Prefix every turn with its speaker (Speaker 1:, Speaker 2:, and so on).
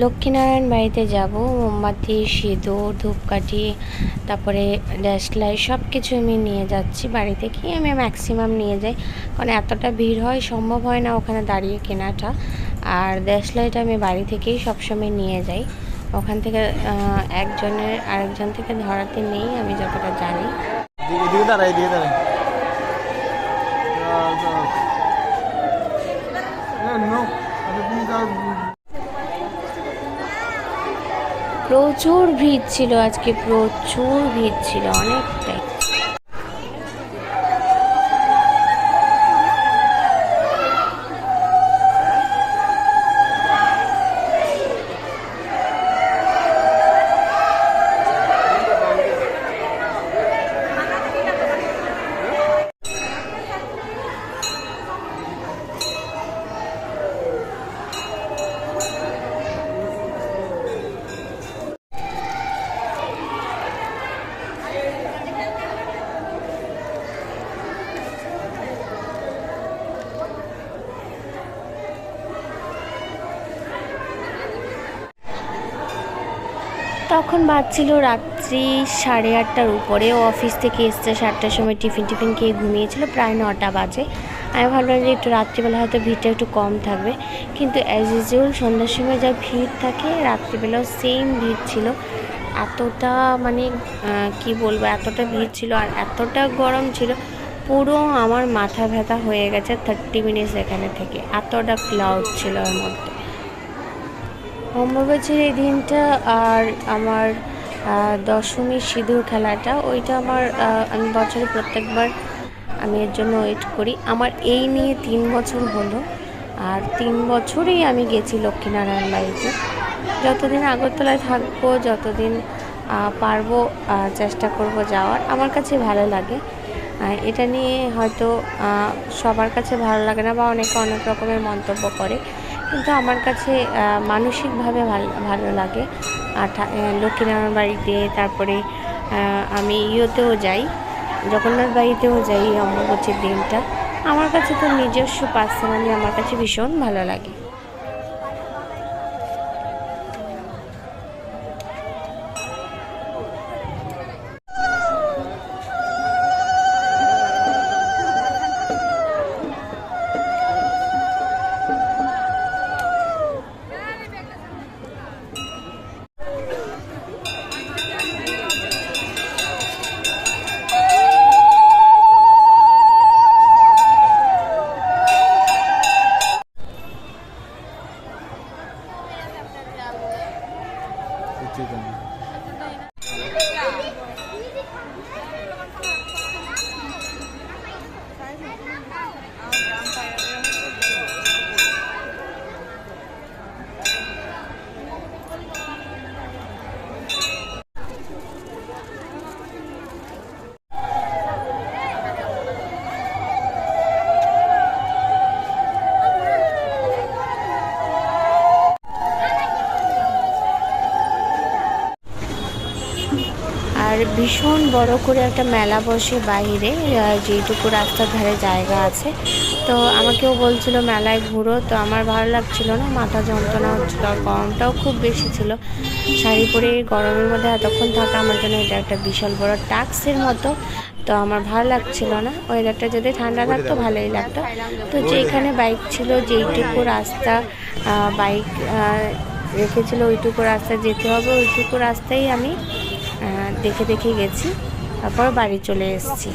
Speaker 1: লক্ষ্মীনারায়ণ বাড়িতে যাব, মোমবাতি, সিঁদুর, ধূপকাঠি, তারপরে ড্যাশলাইট সব কিছু আমি নিয়ে যাচ্ছি বাড়ি থেকে আমি ম্যাক্সিমাম নিয়ে যাই, কারণ এতটা ভিড় হয়, সম্ভব হয় না ওখানে দাঁড়িয়ে কেনাটা। আর ড্যাশলাইট আমি বাড়ি থেকেই সবসময় নিয়ে যাই। ওখান থেকে একজনের, আরেকজন থেকে ধরাতে নেই, আমি যতটা জানি। প্রচুর ভিড় ছিল আজকে প্রচুর ভিড় ছিল অনেকটাই। তখন বাজছিল রাত্রি সাড়ে আটটার উপরে। ও অফিস থেকে এসছে সাতটার সময় টিফিন টিফিন খেয়ে ঘুমিয়েছিল, প্রায় নটা বাজে। আমি ভাবলাম যে একটু রাত্রিবেলা হয়তো ভিড়টা একটু কম থাকবে। কিন্তু অ্যাজ ইউজুয়াল সন্ধ্যার সময় যা ভিড় থাকে, রাত্রিবেলাও সেম ভিড় ছিল। এতটা মানে কি বলব, এতটা ভিড় ছিল আর এতটা গরম ছিল, পুরো আমার মাথা ব্যথা হয়ে গেছে থার্টি মিনিটস এখানে থেকে। এতটা ক্লাউড ছিল ওর মধ্যে। অম্বুবাচীর এই দিনটা আর আমার আহ, দশমীর সিঁদুর খেলাটা ওইটা আমার আমি বছরে প্রত্যেকবার আমি এর জন্য ওয়েট করি। আমার এই নিয়ে তিন বছর হলো আর তিন বছরেই আমি গেছি লক্ষ্মীনারায়ণ বাড়িতে। যতদিন আগরতলায় থাকব যতদিন পারব চেষ্টা করব যাওয়ার আমার কাছে ভালো লাগে। এটা নিয়ে হয়তো সবার কাছে ভালো লাগে না বা অনেকে অনেক রকমের মন্তব্য করে। কিন্তু আমার কাছে মানসিকভাবে ভালো ভালো লাগে। আর লক্ষ্মীনারায়ণ বাড়িতে তারপরে আমি ইয়েতেও যাই। জগন্নাথ বাড়িতেও যাই এই দিনটা। আমার কাছে তো নিজস্ব পার্সোনালি আমার কাছে ভীষণ ভালো লাগে। to them. আর ভীষণ বড় করে একটা মেলা বসে বাইরে আহ, যেইটুকু রাস্তার ধারে জায়গা আছে। তো আমাকেও বলছিল মেলায় ঘুরো তো আমার ভালো লাগছিল না মাথা যন্ত্রণা হচ্ছিল আর গরমটাও খুব বেশি ছিল। শাড়ি পরে গরমের মধ্যে এতক্ষণ থাকা আমার জন্য এটা একটা বিশাল বড় টাস্কের মতো তো আমার ভালো লাগছিল না। ওয়েদারটা যদি ঠান্ডা থাকতো ভালোই লাগতো। তো যেখানে বাইক ছিল যেইটুকু রাস্তা বাইক রেখেছিল ওইটুকু রাস্তা যেতে হবে ওইটুকু রাস্তায় আমি দেখে দেখে গেছি তারপর বাড়ি চলে এসেছি।